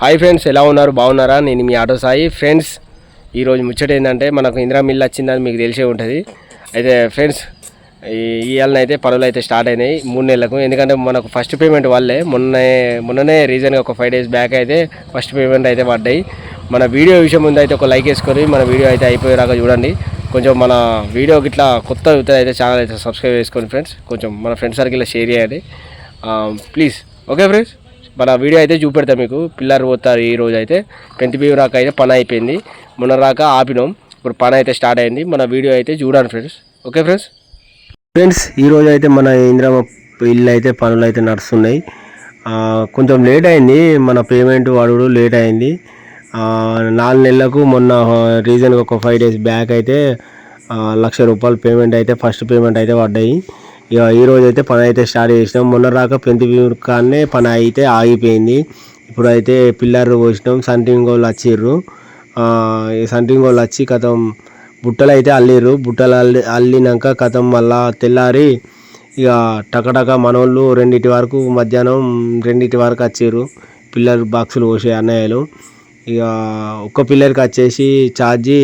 Hi friends ఎలా ఉన్నారు? బాగున్నారా? నేను మీ ఆటో సాయి. ఫ్రెండ్స్ ఈరోజు ముచ్చట ఏంటంటే మనకు ఇందిరా మిల్ వచ్చిందని మీకు తెలిసే ఉంటుంది. అయితే ఫ్రెండ్స్ ఈ ఇవాళ అయితే పనులు అయితే స్టార్ట్ అయినాయి మూడు నెలలకు. ఎందుకంటే మనకు ఫస్ట్ పేమెంట్ వాళ్ళే. మొన్నే మొన్ననే రీజన్గా ఒక ఫైవ్ డేస్ బ్యాక్ అయితే ఫస్ట్ పేమెంట్ అయితే పడ్డాయి. మన వీడియో విషయం ముందు అయితే ఒక లైక్ వేసుకొని మన వీడియో అయితే అయిపోయేలాగా చూడండి. కొంచెం మన వీడియో ఇట్లా కొత్త అవుతుంది అయితే ఛానల్ అయితే సబ్స్క్రైబ్ చేసుకోండి ఫ్రెండ్స్ కొంచెం మన ఫ్రెండ్స్ సర్కిల్లో షేర్ చేయండి. ప్లీజ్ ఓకే ఫ్రెండ్స్ మన వీడియో అయితే చూపెడతాం మీకు. పిల్లర్ పోతారు ఈ రోజు అయితే. పెంతి రాక అయితే పని అయిపోయింది. మొన్న రాక ఆపినాం. ఇప్పుడు పని అయితే స్టార్ట్ అయింది. మన వీడియో అయితే చూడండి ఫ్రెండ్స్. Okay friends? ఫ్రెండ్స్ ఈరోజు అయితే మన ఇంద్రమ ఇల్లు అయితే పనులు అయితే నడుస్తున్నాయి. కొంచెం లేట్ అయింది. మన పేమెంట్ వాడు లేట్ అయింది. నాలుగు నెలలకు మొన్న రీజన్గా ఒక ఫైవ్ డేస్ బ్యాక్ అయితే లక్ష రూపాయలు పేమెంట్ అయితే ఫస్ట్ పేమెంట్ అయితే పడ్డాయి. ఇక ఈ రోజు అయితే పని అయితే స్టార్ట్ చేసినాం. మొన్న రాక పెంతి కానీ పని అయితే ఆగిపోయింది. ఇప్పుడు అయితే పిల్లర్ పోసినాం. సంటింగ్ వాళ్ళు వచ్చిర్రు సంటింగ్ వాళ్ళు వచ్చి కథం బుట్టలు అయితే అల్లిర్రు. బుట్టలు అల్లి అల్లినాక కథం మళ్ళా తెల్లారి ఇక టకటక మనోళ్ళు రెండింటి వరకు మధ్యాహ్నం రెండింటి వరకు వచ్చారు పిల్లర్ బాక్సులు పోసే అన్నయ్యలు. ఇక ఒక్క పిల్లర్కి వచ్చేసి ఛార్జీ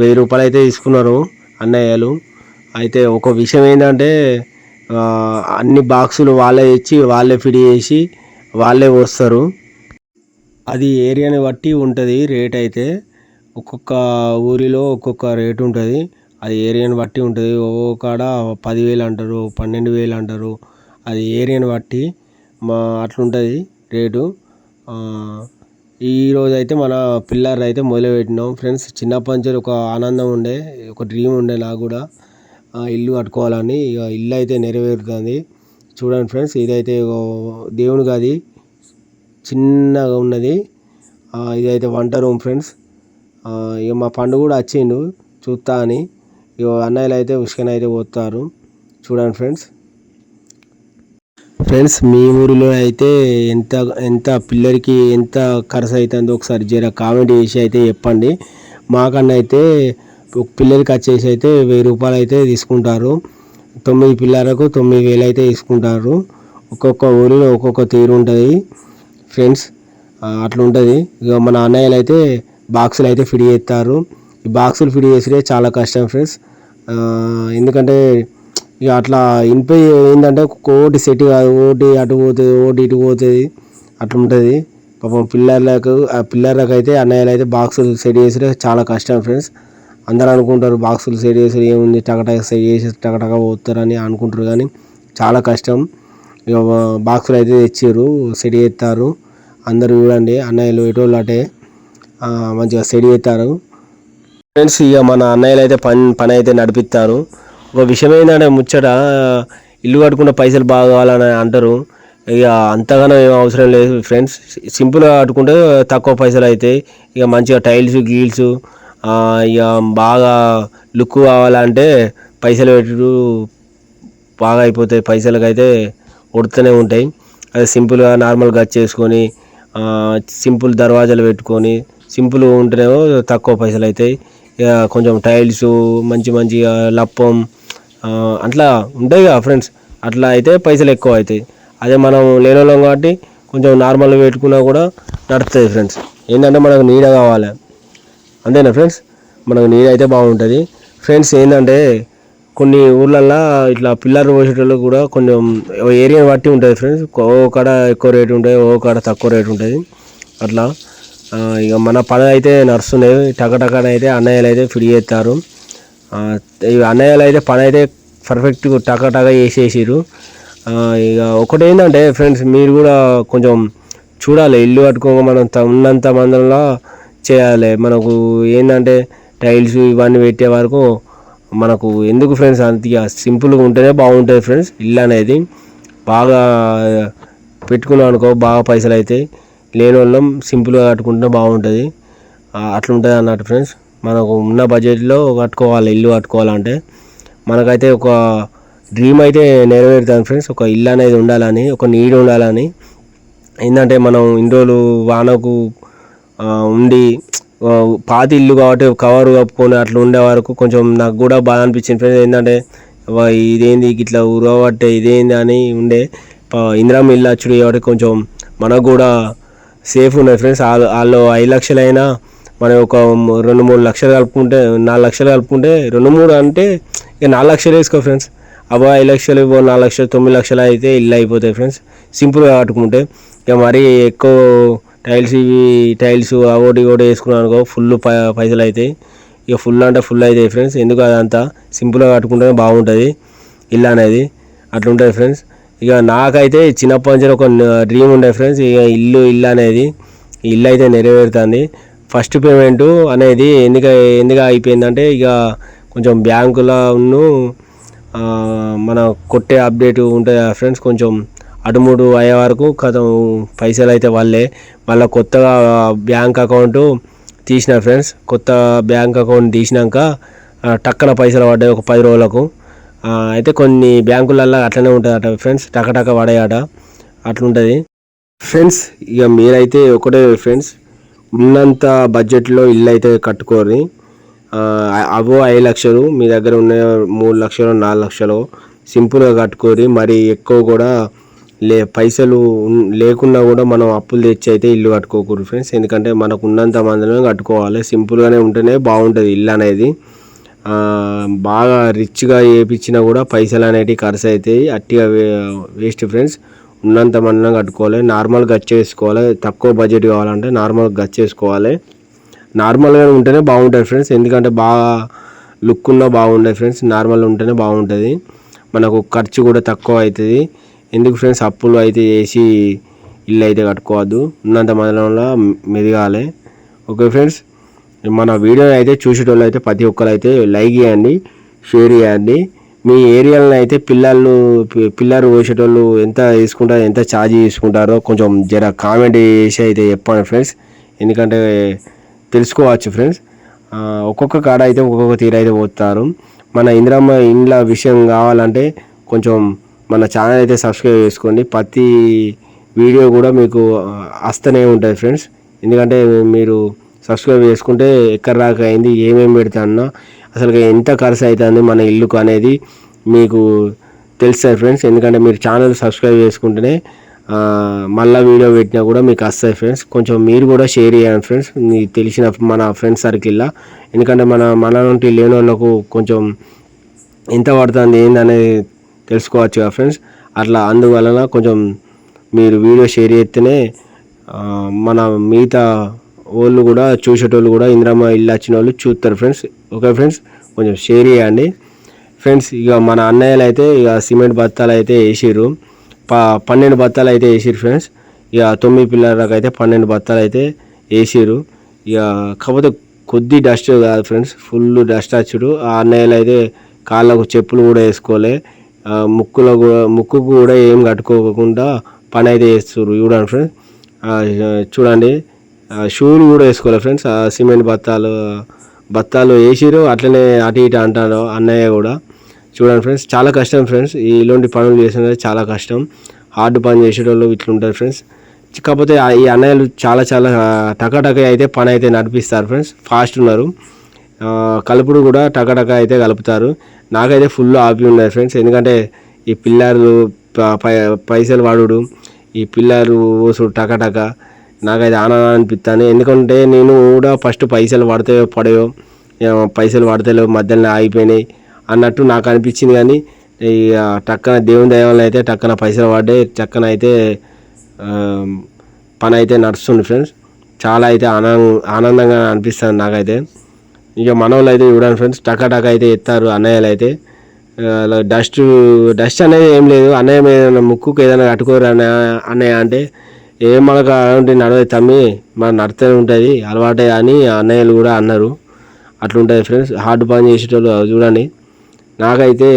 వెయ్యి రూపాయలు అయితే తీసుకున్నారు అన్నయ్యలు. అయితే ఒక విషయం ఏంటంటే అన్ని బాక్సులు వాళ్ళే ఇచ్చి వాళ్ళే ఫిడి చేసి వాళ్ళే వస్తారు. అది ఏరియాని బట్టి ఉంటుంది రేట్ అయితే. ఒక్కొక్క ఊరిలో ఒక్కొక్క రేట్ ఉంటుంది. అది ఏరియాని బట్టి ఉంటుంది. ఓ కాడ పదివేలు అంటారు పన్నెండు వేలు అంటారు. అది ఏరియాని బట్టి మా అట్లుంటుంది రేటు. ఈరోజు అయితే మన పిల్లర్ అయితే మొదలుపెట్టినాం. ఫ్రెండ్స్ చిన్నప్పటి నుంచి ఒక ఆనందం ఉండే ఒక డ్రీమ్ ఉండే నాకు కూడా. ఇల్లు కట్టుకోవాలని ఇక ఇల్లు అయితే నెరవేరుతుంది. చూడండి ఫ్రెండ్స్ ఇదైతే దేవుని గది చిన్నగా ఉన్నది. ఇదైతే వంట రూమ్ ఫ్రెండ్స్. ఇక మా పండు కూడా వచ్చిండు చూస్తా అని ఇక అన్నయ్యలు అయితే ఉసుకన అయితే పోతారు. చూడండి ఫ్రెండ్స్. ఫ్రెండ్స్ మీ ఊరిలో అయితే ఎంత ఎంత పిల్లలకి ఎంత ఖర్చు అవుతుందో ఒకసారి జర కామెంట్ చేసి అయితే చెప్పండి. మాకన్నా అయితే ఒక పిల్లలకి వచ్చేసి అయితే వెయ్యి రూపాయలు అయితే తీసుకుంటారు. తొమ్మిది పిల్లలకు తొమ్మిది వేలు అయితే తీసుకుంటారు. ఒక్కొక్క ఊరిలో ఒక్కొక్క తీరు ఉంటుంది. ఫ్రెండ్స్ అట్లా ఉంటుంది. ఇక మన అన్నయ్యలు అయితే బాక్సులు అయితే ఫిడి చేస్తారు. ఈ బాక్సులు ఫిడి చేసితే చాలా కష్టం ఫ్రెండ్స్ ఎందుకంటే ఇక అట్లా ఇన్పై ఏంటంటే ఓటి సెట్ కాదు. ఓటి అటు పోతుంది ఓటి ఇటు పోతుంది. అట్లా ఉంటుంది. పాపం పిల్లర్లకు ఆ పిల్లర్లకు అయితే అన్నయ్యలు అయితే బాక్సులు సెట్ చేసి చాలా కష్టం ఫ్రెండ్స్ అందరూ అనుకుంటారు బాక్సులు సెట్ చేసి ఏముంది టకటక సెట్ చేసి టకటక పోతారని అనుకుంటారు కానీ చాలా కష్టం. ఇక బాక్సులు అయితే తెచ్చారు సెట్ చేస్తారు అందరు చూడండి అన్నయ్యలు ఎటోళ్ళు అటే మంచిగా సెట్ చేస్తారు ఫ్రెండ్స్ ఇక మన అన్నయ్యలు అయితే పని పని అయితే నడిపిస్తారు ఒక విషయం ఏంటంటే ముచ్చట ఇల్లు కట్టుకున్న పైసలు బాగా కావాలని అంటారు. ఇక అంతగానో ఏం అవసరం లేదు. ఫ్రెండ్స్ సింపుల్గా కట్టుకుంటే తక్కువ పైసలు అవుతాయి ఇక మంచిగా టైల్స్ గీల్స్ ఇక బాగా లుక్ కావాలంటే పైసలు పెట్టుడు బాగా అయిపోతాయి. పైసలకు అయితే ఉడుతూనే ఉంటాయి. అదే సింపుల్గా నార్మల్గా చేసుకొని సింపుల్ దర్వాజాలు పెట్టుకొని సింపుల్ ఉంటేనేమో తక్కువ పైసలు అవుతాయి ఇక కొంచెం టైల్స్ మంచి మంచిగా లప్పం అట్లా ఉంటాయి కదా ఫ్రెండ్స్. అట్లా అయితే పైసలు ఎక్కువ అవుతాయి అదే మనం లేని వాళ్ళం కాబట్టి కొంచెం నార్మల్గా పెట్టుకున్నా కూడా నడుస్తుంది ఫ్రెండ్స్. ఏంటంటే మనకు నీడ కావాలి. అంతేనా ఫ్రెండ్స్? మనకు నీరు అయితే బాగుంటుంది. ఫ్రెండ్స్ ఏంటంటే కొన్ని ఊర్లల్లో ఇట్లా పిల్లర్ పోసేటోళ్ళు కూడా కొంచెం ఏరియాని బట్టి ఉంటుంది ఫ్రెండ్స్. ఓ కాడ ఎక్కువ రేట్ ఉంటుంది ఓ కాడ తక్కువ రేట్ ఉంటుంది. అట్లా. ఇక మన పని అయితే నడుస్తున్నాయి. టకటకన అయితే అన్నయ్యలు అయితే ఫిడి చేస్తారు. ఇవి అన్నయ్యలు అయితే పని అయితే పర్ఫెక్ట్గా టకటక వేసేసారు ఇక ఒకటి ఏంటంటే ఫ్రెండ్స్ మీరు కూడా కొంచెం చూడాలి. ఇల్లు కట్టుకోక మనం ఉన్నంత మందంలో చేయాలి. మనకు ఏంటంటే టైల్స్ ఇవన్నీ పెట్టే వరకు మనకు ఎందుకు ఫ్రెండ్స్ అంతగా సింపుల్గా ఉంటేనే బాగుంటుంది ఫ్రెండ్స్ ఇల్లు అనేది. బాగా పెట్టుకున్నాం అనుకో బాగా పైసలు అవుతాయి లేని వాళ్ళం సింపుల్గా కట్టుకుంటే బాగుంటుంది. ఆ, అట్లా ఉంటుంది అన్నట్టు ఫ్రెండ్స్. మనకు ఉన్న బడ్జెట్లో కట్టుకోవాలి ఇల్లు కట్టుకోవాలంటే. మనకైతే ఒక డ్రీమ్ అయితే నెరవేరుతుంది ఫ్రెండ్స్. ఒక ఇల్లు అనేది ఉండాలని ఒక నీడ్ ఉండాలని. ఏంటంటే మనం ఇన్ని రోజులు వానకు ఉండి పాత ఇల్లు కాబట్టి కవర్ కప్పుకొని అట్లా ఉండే వరకు కొంచెం నాకు కూడా బాధ అనిపించింది. ఫ్రెండ్స్ ఏంటంటే ఇదేంది ఇట్లా ఉరవబట్టే ఇదేంది అని ఉండే ఇంద్రం ఇందిరామ ఇల్లు వచ్చుడు కాబట్టి కొంచెం మనకు కూడా సేఫ్ ఉన్నాయి ఫ్రెండ్స్ వాళ్ళు వాళ్ళు ఐదు లక్షలైనా మనం ఒక రెండు మూడు లక్షలు కలుపుకుంటే నాలుగు లక్షలు కలుపుకుంటే రెండు మూడు అంటే ఇక నాలుగు లక్షలు వేసుకో ఫ్రెండ్స్. అబ్బా ఐదు లక్షలు ఇవ్వ నాలుగు లక్షలు తొమ్మిది లక్షలు అయితే ఇల్లు అయిపోతాయి ఫ్రెండ్స్. సింపుల్గా కట్టుకుంటే ఇక మరీ ఎక్కువ టైల్స్ ఇవి టైల్స్ అవోటి కూడా వేసుకున్నాను అనుకో ఫుల్ పైసలు అవుతాయి ఇక ఫుల్ అంటే ఫుల్ అవుతాయి ఫ్రెండ్స్ ఎందుకు అదంతా? సింపుల్గా కట్టుకుంటేనే బాగుంటుంది ఇల్లు అనేది. అట్లుంటుంది ఫ్రెండ్స్ ఇక నాకైతే చిన్నప్పటి నుంచి ఒక డ్రీమ్ ఉండే ఫ్రెండ్స్ ఇక ఇల్లు ఇల్లు అనేది ఇల్లు అయితే నెరవేరుతుంది. ఫస్ట్ పేమెంట్ అనేది ఎందుకు ఎందుకు అయిపోయిందంటే ఇక కొంచెం బ్యాంకులో ఉన్న మన కొట్టే అప్డేట్ ఉంటుంది ఫ్రెండ్స్ కొంచెం అడుముడు అయ్యే వరకు కథం పైసలు అయితే వాళ్ళే. మళ్ళీ కొత్తగా బ్యాంక్ అకౌంట్ తీసిన ఫ్రెండ్స్ కొత్త బ్యాంక్ అకౌంట్ తీసినాక టక్కన పైసలు పడ్డాయి ఒక పది రోజులకు. అయితే కొన్ని బ్యాంకులల్లో అట్లనే ఉంటుంది అట ఫ్రెండ్స్ టకటక టక అట్లుంటుంది. ఫ్రెండ్స్ ఇక మీరైతే ఒకటే ఫ్రెండ్స్ ఉన్నంత బడ్జెట్లో ఇల్లు అయితే కట్టుకోరు అవో ఐదు లక్షలు మీ దగ్గర ఉన్న మూడు లక్షలు నాలుగు లక్షలు సింపుల్గా కట్టుకోరు మరి ఎక్కువ కూడా లే పైసలు లేకున్నా కూడా మనం అప్పులు తెచ్చి అయితే ఇల్లు కట్టుకోకూడదు ఫ్రెండ్స్ ఎందుకంటే మనకు ఉన్నంత మందిలో కట్టుకోవాలి సింపుల్గానే ఉంటేనే బాగుంటుంది ఇల్లు అనేది. బాగా రిచ్గా వేయించినా కూడా పైసలు అనేటివి ఖర్చు అవుతాయి అట్టిగా వేస్ట్ ఫ్రెండ్స్ ఉన్నంత మందిలో కట్టుకోవాలి. నార్మల్ గచ్ చేసుకోవాలి. తక్కువ బడ్జెట్ కావాలంటే నార్మల్ గచ్ చేసుకోవాలి. నార్మల్గా ఉంటేనే బాగుంటుంది ఫ్రెండ్స్ ఎందుకంటే బాగా లుక్ ఉన్నా బాగుంటుంది ఫ్రెండ్స్ నార్మల్ ఉంటేనే బాగుంటుంది. మనకు ఖర్చు కూడా తక్కువ అవుతుంది. ఎందుకు ఫ్రెండ్స్ అప్పులు అయితే చేసి ఇల్లు అయితే కట్టుకోవద్దు. ఉన్నంత మందిలో మెదగాలి. ఓకే ఫ్రెండ్స్ మన వీడియో అయితే చూసేటోళ్ళు అయితే ప్రతి ఒక్కరు అయితే లైక్ చేయండి షేర్ చేయండి. మీ ఏరియాలో అయితే పిల్లలు పిల్లలు పోసేటోళ్ళు ఎంత తీసుకుంటారో ఎంత ఛార్జ్ తీసుకుంటారో కొంచెం జర కామెంట్ చేసి అయితే చెప్పండి ఫ్రెండ్స్ ఎందుకంటే తెలుసుకోవచ్చు ఫ్రెండ్స్ ఒక్కొక్క కాడ అయితే ఒక్కొక్క తీరు అయితే పోతారు. మన ఇంద్రమ్మ ఇండ్ల విషయం కావాలంటే కొంచెం మన ఛానల్ అయితే సబ్స్క్రైబ్ చేసుకోండి. ప్రతి వీడియో కూడా మీకు వస్తూనే ఉంటుంది ఫ్రెండ్స్ ఎందుకంటే మీరు సబ్స్క్రైబ్ చేసుకుంటే ఎక్కడ రాక అయింది ఏమేమి పెడతానో అసలు ఎంత ఖర్చు అవుతుంది మన ఇల్లుకు అనేది మీకు తెలుస్తాయి ఫ్రెండ్స్ ఎందుకంటే మీరు ఛానల్ సబ్స్క్రైబ్ చేసుకుంటేనే మళ్ళీ వీడియో పెట్టినా కూడా మీకు వస్తాయి ఫ్రెండ్స్ కొంచెం మీరు కూడా షేర్ చేయండి ఫ్రెండ్స్ మీకు తెలిసిన మన ఫ్రెండ్స్ సర్కిల్లో ఎందుకంటే మన మన నుండి లేని వాళ్ళకు కొంచెం ఎంత పడుతుంది ఏందనేది తెలుసుకోవచ్చు కదా ఫ్రెండ్స్. అట్లా అందువలన కొంచెం మీరు వీడియో షేర్ చేస్తేనే మన మిగతా వాళ్ళు కూడా చూసేటోళ్ళు కూడా ఇంద్రమ్మ ఇల్లు వచ్చిన వాళ్ళు చూస్తారు ఫ్రెండ్స్. Okay friends? కొంచెం షేర్ చేయండి. ఫ్రెండ్స్ ఇక మన అన్నయ్యలు అయితే ఇక సిమెంట్ బత్తాలు అయితే వేసిర్రు. ప పన్నెండు బత్తాలు అయితే వేసిర్రు ఫ్రెండ్స్. ఇక తొమ్మిది పిల్లలకు అయితే పన్నెండు బత్తాలు అయితే వేసిర్రు. ఇక కాకపోతే కొద్ది డస్ట్ కాదు ఫ్రెండ్స్. ఫుల్ డస్ట్ వచ్చుడు ఆ అన్నయ్యలు అయితే కాళ్ళకు చెప్పులు కూడా వేసుకోలే. ముక్కులో కూడా ముక్కుకు కూడా ఏం కట్టుకోకుండా పని అయితే చేస్తున్నారు చూడండి ఫ్రెండ్స్ చూడండి. షూలు కూడా వేసుకోవాలి ఫ్రెండ్స్ సిమెంట్ బత్తాలు బత్తాలు వేసిరు అట్లనే అటు ఇటు అంటారు అన్నయ్య కూడా. చూడండి ఫ్రెండ్స్ చాలా కష్టం ఫ్రెండ్స్ ఇలాంటి పనులు చేసినది చాలా కష్టం. హార్డ్ పని చేసేటోళ్ళు ఇట్లుంటారు ఫ్రెండ్స్ కాకపోతే ఈ అన్నయ్యలు చాలా చాలా టకటక అయితే పని అయితే నడిపిస్తారు ఫ్రెండ్స్ ఫాస్ట్ ఉన్నారు. కలుపుడు కూడా టకటక అయితే కలుపుతారు. నాకైతే ఫుల్ ఆపి ఉన్నది ఫ్రెండ్స్. ఎందుకంటే ఈ పిల్లలు పై- పైసలు వాడుడు ఈ పిల్లలు ఓసుడు టకటక. నాకైతే ఆనందం అనిపిస్తాను ఎందుకంటే నేను కూడా ఫస్ట్ పైసలు పడతాయో పడయో పైసలు పడతాయో మధ్యలో ఆగిపోయినాయి అన్నట్టు నాకు అనిపించింది కానీ ఇక టక్కన దేవుని దయవల్ల అయితే టక్కన పైసలు పడ్డాయి. టక్కన అయితే పని అయితే నడుస్తుంది ఫ్రెండ్స్. చాలా అయితే ఆనంద ఆనందంగా అనిపిస్తుంది నాకైతే. ఇక మనోళ్ళు అయితే చూడండి ఫ్రెండ్స్ టకా టకా అయితే ఎత్తారు అన్నయ్యలు అయితే డస్ట్ డస్ట్ అనేది ఏం లేదు. అన్నయ్య మీద ముక్కుకు ఏదైనా కట్టుకోరు అన్న అన్నయ్య అంటే ఏం మనకు అలాంటి నడవదు తమ్మి మన నడుతూనే ఉంటుంది అలవాటే అని అన్నయ్యలు కూడా అన్నారు. అట్లుంటుంది ఫ్రెండ్స్ హార్డ్ పని చేసేటోళ్ళు చూడండి. నాకైతే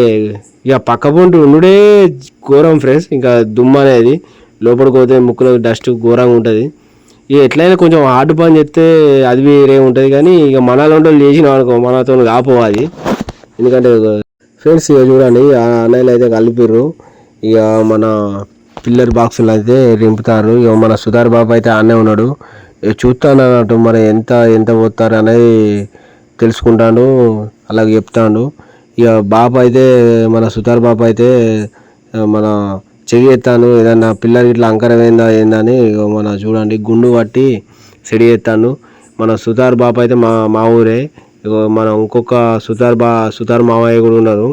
ఇక పక్క పొంటి ఉండుడే ఘోరం ఫ్రెండ్స్ ఇంకా దుమ్ము అనేది. లోపలికి పోతే ముక్కులో డస్ట్ ఘోరంగా ఉంటుంది. ఎట్లయినా కొంచెం హార్డ్ పని చెప్తే అది వేరే ఉంటుంది కానీ ఇక మనలో వాళ్ళు చేసిన అనుకో మనతో కాపోవాలి ఎందుకంటే ఫ్రెండ్స్ ఇక చూడండి అన్నయ్యలు అయితే కలిపిర్రు. ఇక మన పిల్లర్ బాక్సులు అయితే రింపుతారు ఇక మన సుధార్ బాబు అయితే ఆనే ఉన్నాడు. చూస్తానన్నట్టు చూస్తాను అన్నట్టు మరి ఎంత ఎంత పోతారు అనేది తెలుసుకుంటాడు అలాగే చెప్తాడు. ఇక బాబు అయితే మన సుధార్ బాబు అయితే మన చెక్ చేస్తాను ఏదన్నా పిల్లలకి ఇట్లా అంకరమైందా ఏందని మన చూడండి గుండు పట్టి సెడి చేస్తాను మన సుతార్ బాబు అయితే మా మా ఊరే. ఇగో మన ఇంకొక సుతార్ బా సుతార్ మావయ్య కూడా ఉన్నారు.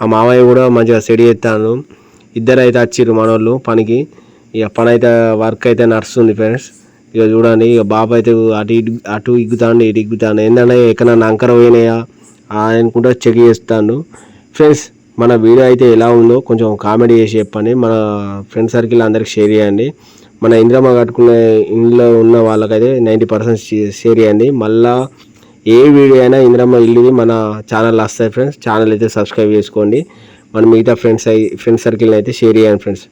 ఆ మావయ్య కూడా మంచిగా సెడి చేస్తాను ఇద్దరు అయితే వచ్చిర్రు మనోళ్ళు పనికి. ఇక పని అయితే వర్క్ అయితే నడుస్తుంది ఫ్రెండ్స్. ఇక చూడండి ఇక బాబు అయితే అటు ఇటు అటు ఇగ్గుతాను ఇటు ఇగ్గుతాను ఏంటంటే ఎక్కడన్నా అంకర పోయినాయా? ఆ అనుకుంటా చెక్ చేస్తాను ఫ్రెండ్స్ మన వీడియో అయితే ఎలా ఉందో కొంచెం కామెడీ చేసి చెప్పండి. మన ఫ్రెండ్ సర్కిల్ అందరికి షేర్ చేయండి. మన ఇంద్రమ్మ కట్టుకునే ఇంట్లో ఉన్న వాళ్ళకైతే నైంటీ పర్సెంట్ షేర్ చేయండి. మళ్ళా ఏ వీడియో అయినా ఇంద్రమ్మ ఇల్లుది మన ఛానల్ వస్తాయి ఫ్రెండ్స్. ఛానల్ అయితే సబ్స్క్రైబ్ చేసుకోండి. మన మిగతా ఫ్రెండ్స్ అయి ఫ్రెండ్ సర్కిల్ అయితే షేర్ చేయండి ఫ్రెండ్స్.